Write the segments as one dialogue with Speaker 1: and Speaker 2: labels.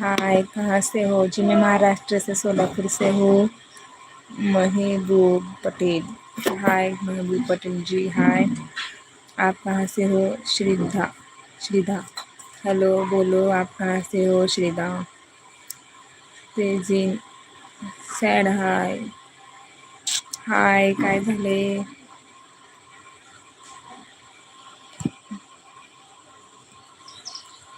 Speaker 1: हाय, कहाँ से हो? जी मैं महाराष्ट्र से सोलापुर से हूँ, महबूब पटेल। हाय, महबूब पटेल जी, हाय। आप कहाँ से हो? श्रीधा श्रीधा। हेलो, बोलो, आप कहाँ से हो, श्रीधा? तेजीन, सॅड हाय। हाय, काय झाले?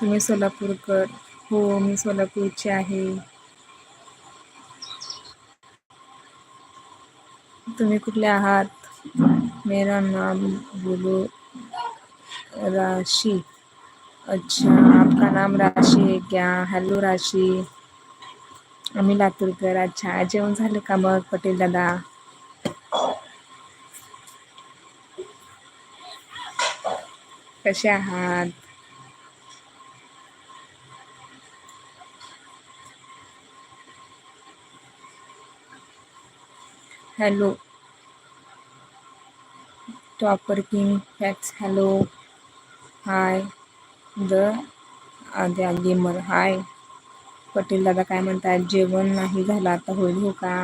Speaker 1: तुम्ही सोलापूरकर हो मी सोलापूरची आहे. तुम्ही कुठले आहात? मेरा नाम बोलो राशि. अच्छा आपका नाम राशि है क्या? हॅलो राशी. आम्ही लातूरकर. अच्छा जेवण झालं का मग पटेल दादा? कसे आहात? Hello. Topper king fax hello. Hi the Aadya gamer hi Patel दादा काय म्हणतात? जेवण नाही झालं आता होईल हो का?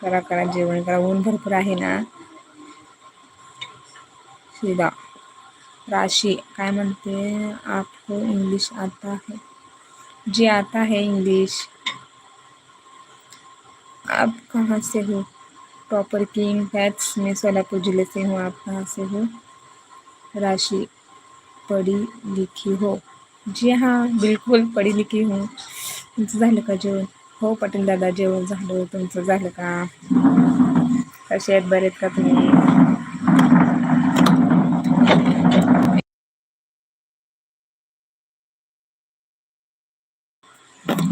Speaker 1: करा करा जेवण करा. ऊन भरपूर आहे ना? श्रीदा राशी काय म्हणते? आपको इंग्लिश आता है. जी आता है इंग्लिश आप कहाँ से हो? टॉपर किंग फैक्स मैं सोलापुर जिले से हूँ आप कहाँ से हो? राशि पढ़ी लिखी हो। जी हां बिलकुल पढ़ी लिखी हूँ। तुमचं झालं हो, हो, का जेवण हो पाटील दादा जेवण झालं तुमचं झालं का कसे आहेत बरेत का तुम्ही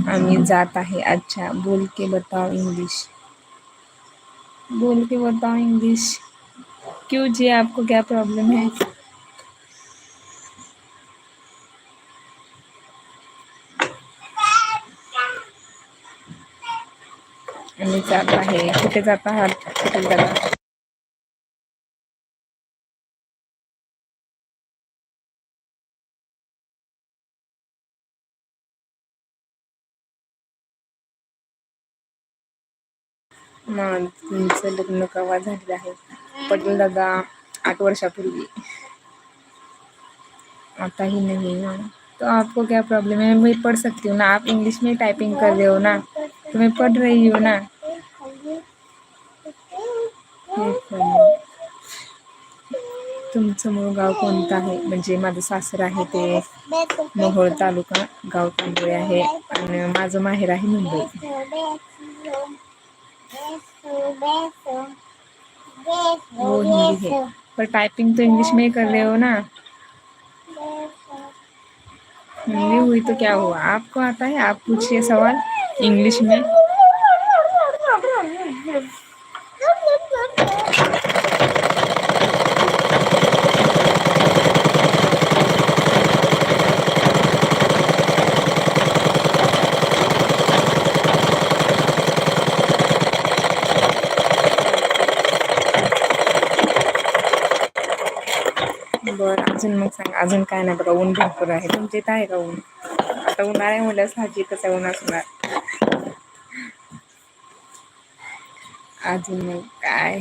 Speaker 1: आम्ही जात आहे अच्छा बोल के बताओ इंग्लिश बोल के बताओ इंग्लिश क्यों जी आपको क्या प्रॉब्लम है? आम्ही जात आहे कुठे जात आहात कुठे जात माझं तुमचं लग्न कवा झालेलं आहे? पटेल दादा आठ वर्षापूर्वी. आता ही नहीं तो आपको क्या प्रॉब्लम है मैं पढ़ सकती हूँ हो ना? आप इंग्लिश में टाइपिंग कर रहे हो ना? तो मैं पढ़ रही हूँ ना? तुमचं मूळ गाव कोणतं आहे? म्हणजे माझं सासर आहे ते मोहोळ तालुका गाव तांबोळे आहे. आणि माझं माहेर आहे मुंबई. वो हिंदी है। पर टाइपिंग तो इंग्लिश में ही कर रहे हो ना? हिंदी हुई तो क्या हुआ? आपको आता है? आप पूछिए सवाल। इंग्लिश में। अजून काय नाही बघा ऊन भरपूर आहे. तुमच्या इथं आहे का ऊन? आता उन्हाळ्या मुलं भाजी कसं ऊन असणार. अजून मग काय?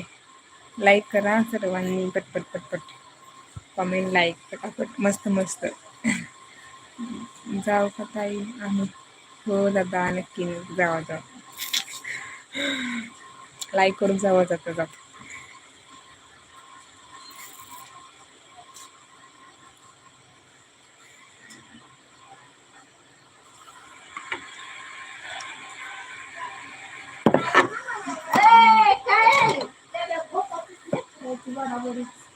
Speaker 1: लाईक करा सर्वांनी पटपट पटपट. कॉमेंट लाईक पटापट. मस्त मस्त. जाऊ का ताई? आम्ही. हो दादा नक्की जावा जाऊ. लाईक करून जावा जाता जातो. говорить.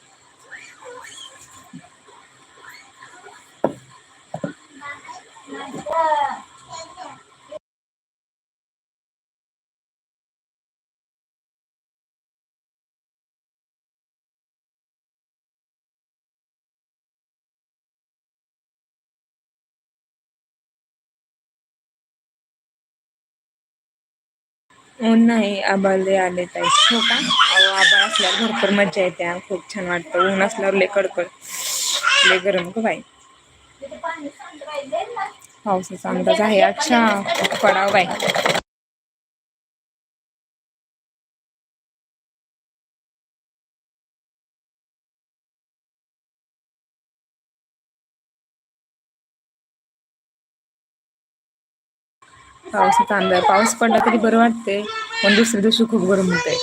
Speaker 1: ऊन नाही आबाल आले ताई. हो का? अहो आबाळ असल्यावर भरपूर मज्जा येते खूप छान वाटतं. ऊन असल्यावर लय कडकड लय गरम ग बाई. पावसाचा अंदाज आहे. अच्छा पडाव बाई. पावसाचा अंदाज. पाऊस पडला तरी बरं वाटते पण दुसऱ्या दिवशी खूप गरम होतय.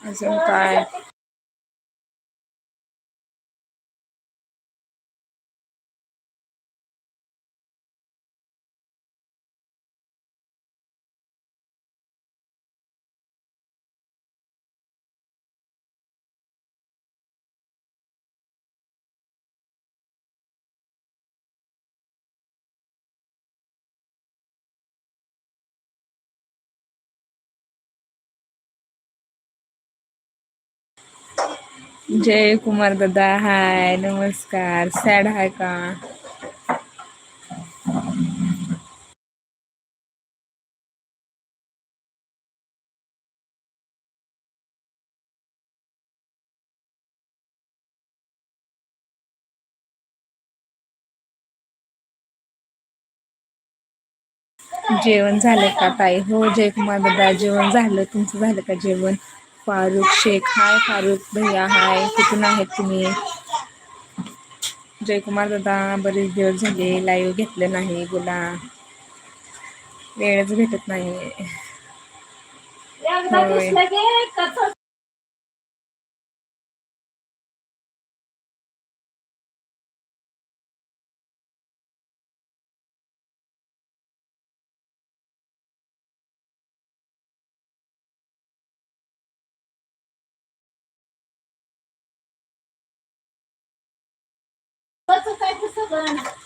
Speaker 1: अजून काय जय कुमार दादा हाय नमस्कार सॅड हाय का? जेवण झालं का ताई? हो जयकुमार दादा जेवण झालं. तुमचं झालं का जेवण? फारुख शेख. हाय फारुख भैया हाय. कुठून आहेत तुम्ही? जयकुमार दादा बरेच दिवस झाले लाईव्ह घेतले नाही बोला. वेळच भेटत नाही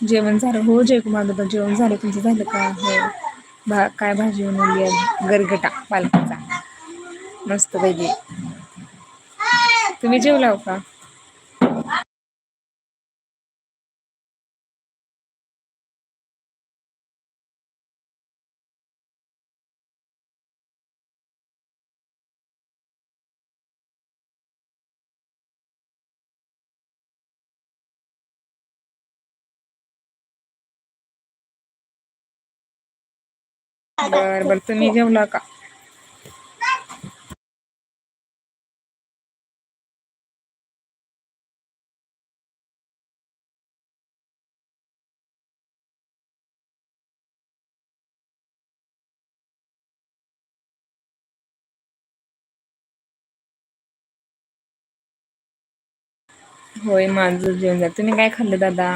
Speaker 1: जेवण झालं. हो जयकुमार दादा जेवण झालं. तुमचं झालं का? हो. भा काय भाजी बनवली गरगटा पालकाचा. मस्त पाहिजे तुम्ही जेवलाव हो का? बर बर. तुम्ही जेवला का होय माझं जेवण झालं. तुम्ही काय खाल्लं दादा?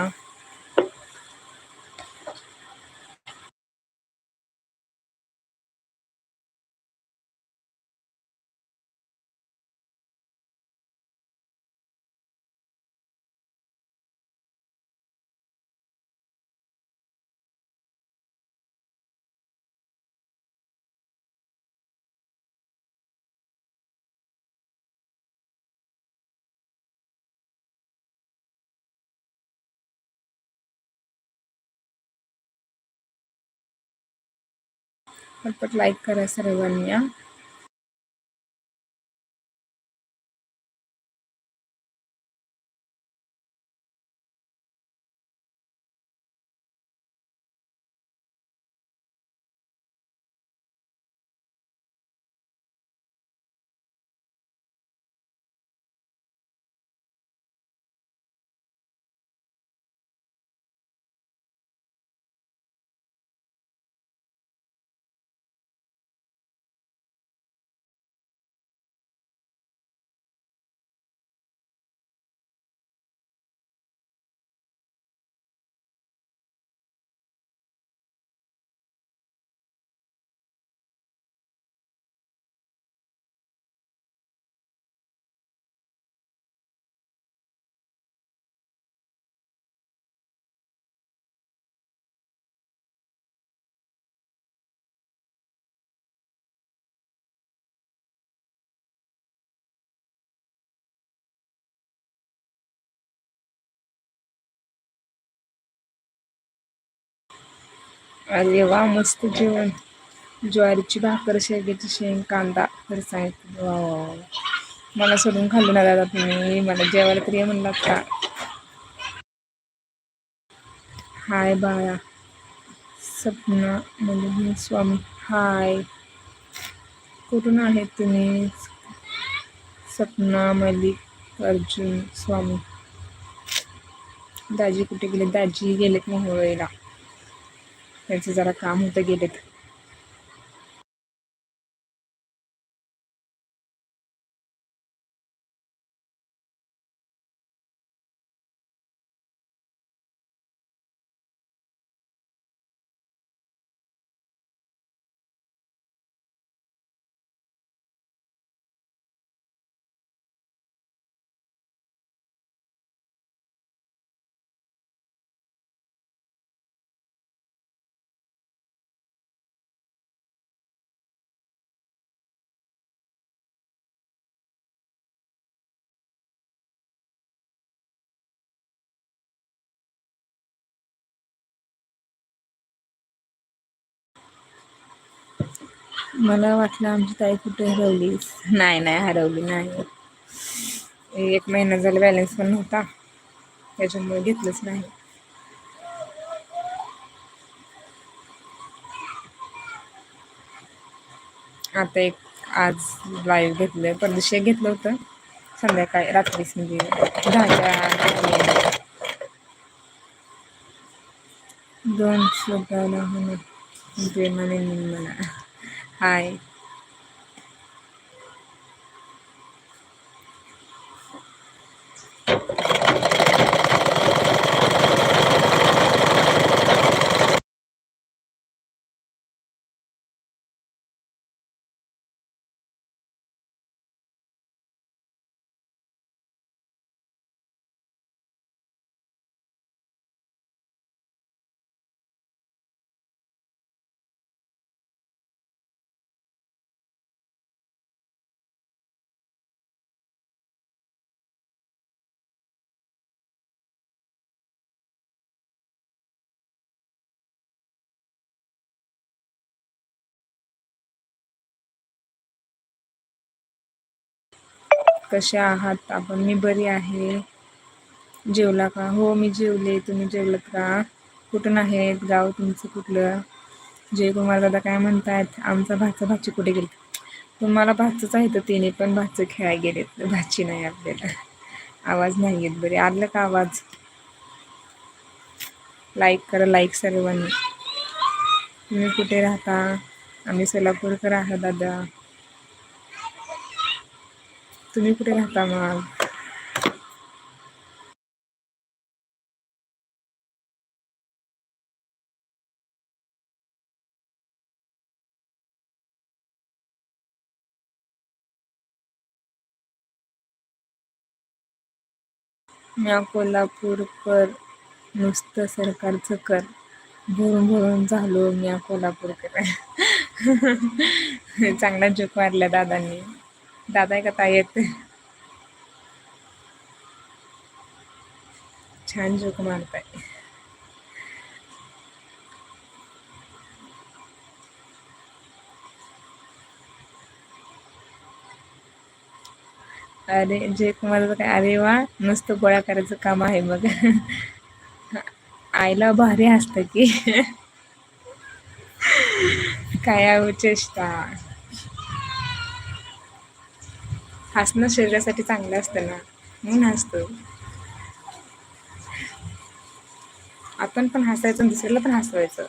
Speaker 1: पटपट लाईक करा सर्वांनी अरे वा मस्त जेवण. ज्वारीची भाकर शेवग्याची शेंग कांदा. फरसाण वा वा वा मला सोडून खाल्लं ना दादा तुम्ही. मला जेवायला तरी म्हणलात का हाय बाळा. सपना म्हणजे स्वामी. हाय. कुठून आहेत तुम्ही? सपना मलिक अर्जुन स्वामी. दाजी कुठे गेले? दाजी गेलेत मोहळेला. त्यांचं जरा काम होतं गेलेत. मला वाटलं आमची ताई कुठे हरवली नाही नाही हरवली नाही. एक महिना झाला बॅलन्स पण नव्हता. त्याच्यामुळे घेतलंच नाही. आता एक आज लाईव्ह घेतलंय. परदेशी घेतलं होतं. संध्याकाळी रात्रीच म्हणजे दहाच्या दोन शब्दाला म्हणत प्रेमाने म्हणा. हाय कशा आहात? आपण मी बरी आहे. जेवला का? हो मी जेवले. तुम्ही जेवलात का? कुठून आहेत? गाव तुमचं कुठलं? जयकुमार दादा काय म्हणतायत? आमचा भाचा भाची कुठे गेले तुम्हाला भाचंच आहे तर तिने पण भाचं खेळायला गेलेत. भाची नाही आपल्याला. आवाज नाही येत बरे. आलं का आवाज? लाईक करा लाईक सर्वांनी. तुम्ही कुठे राहता? आम्ही सोलापूरकर आहात दादा. तुम्ही कुठे राहता मग? म्या कोल्हापूरकर नुसतं सरकारचं कर. भरून भरून झालो म्या कोल्हापूरकर चांगला जोक मारला दादांनी. दादा आहे का ताई येत छान जोक मारताय अरे जे तुम्हाला काय अरे वा नुसतं गोळा करायचं काम आहे मग आईला भारी असतं की. काय चेष्टा. हसणं शरीरासाठी चांगलं असतं ना. म्हणून हसतो. आपण पण हसायचं दुसऱ्याला पण हसवायचं.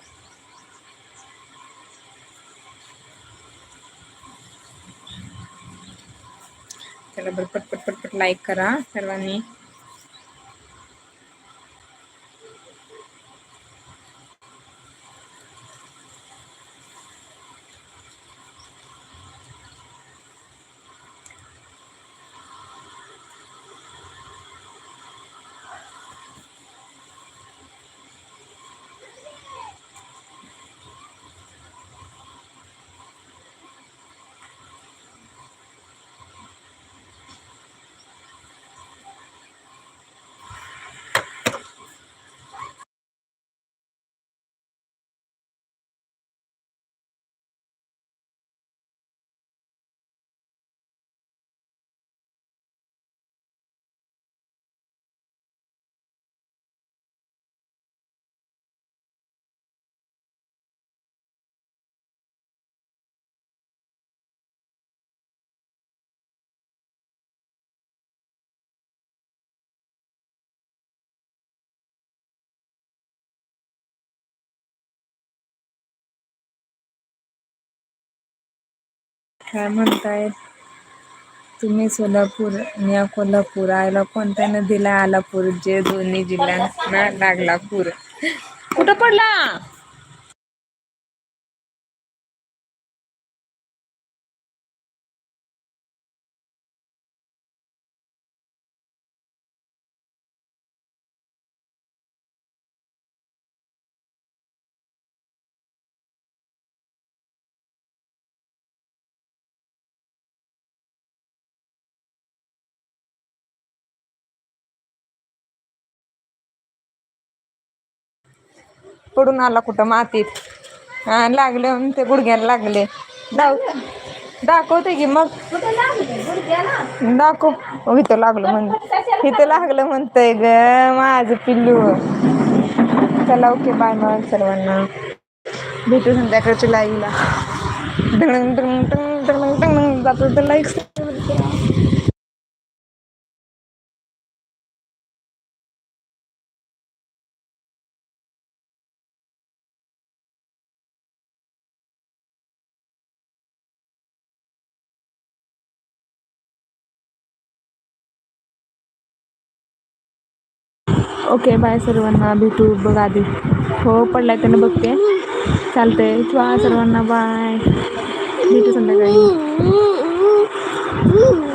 Speaker 1: त्याला बरं पटपट पटपट लाईक करा सर्वांनी. काय म्हणताय? तुम्ही सोलापूर या कोल्हापूर आयला कोणत्या नदीला आलापूर? जे दोन्ही जिल्ह्यांना लागला पूर. कुठं पडला? पडून आला कुठं मातीत. लागले ते गुडघ्याला लागले. दाव दाखवते की मग. दाखव. इथं लागलं म्हण इथं लागलं म्हणतंय ग माझं पिल्लू. चला ओके बाय मग सर्वांना. भेटू संध्याकाळच्या लाईव्हला डंग डंग डंग डंग डंग जातो तर लाईक ओके बाय सर्वांना भेटू बघ आधी. हो पडला त्यानं बघते. चालतंय. ठेवा सर्वांना बाय. भेटू संध्याकाळी.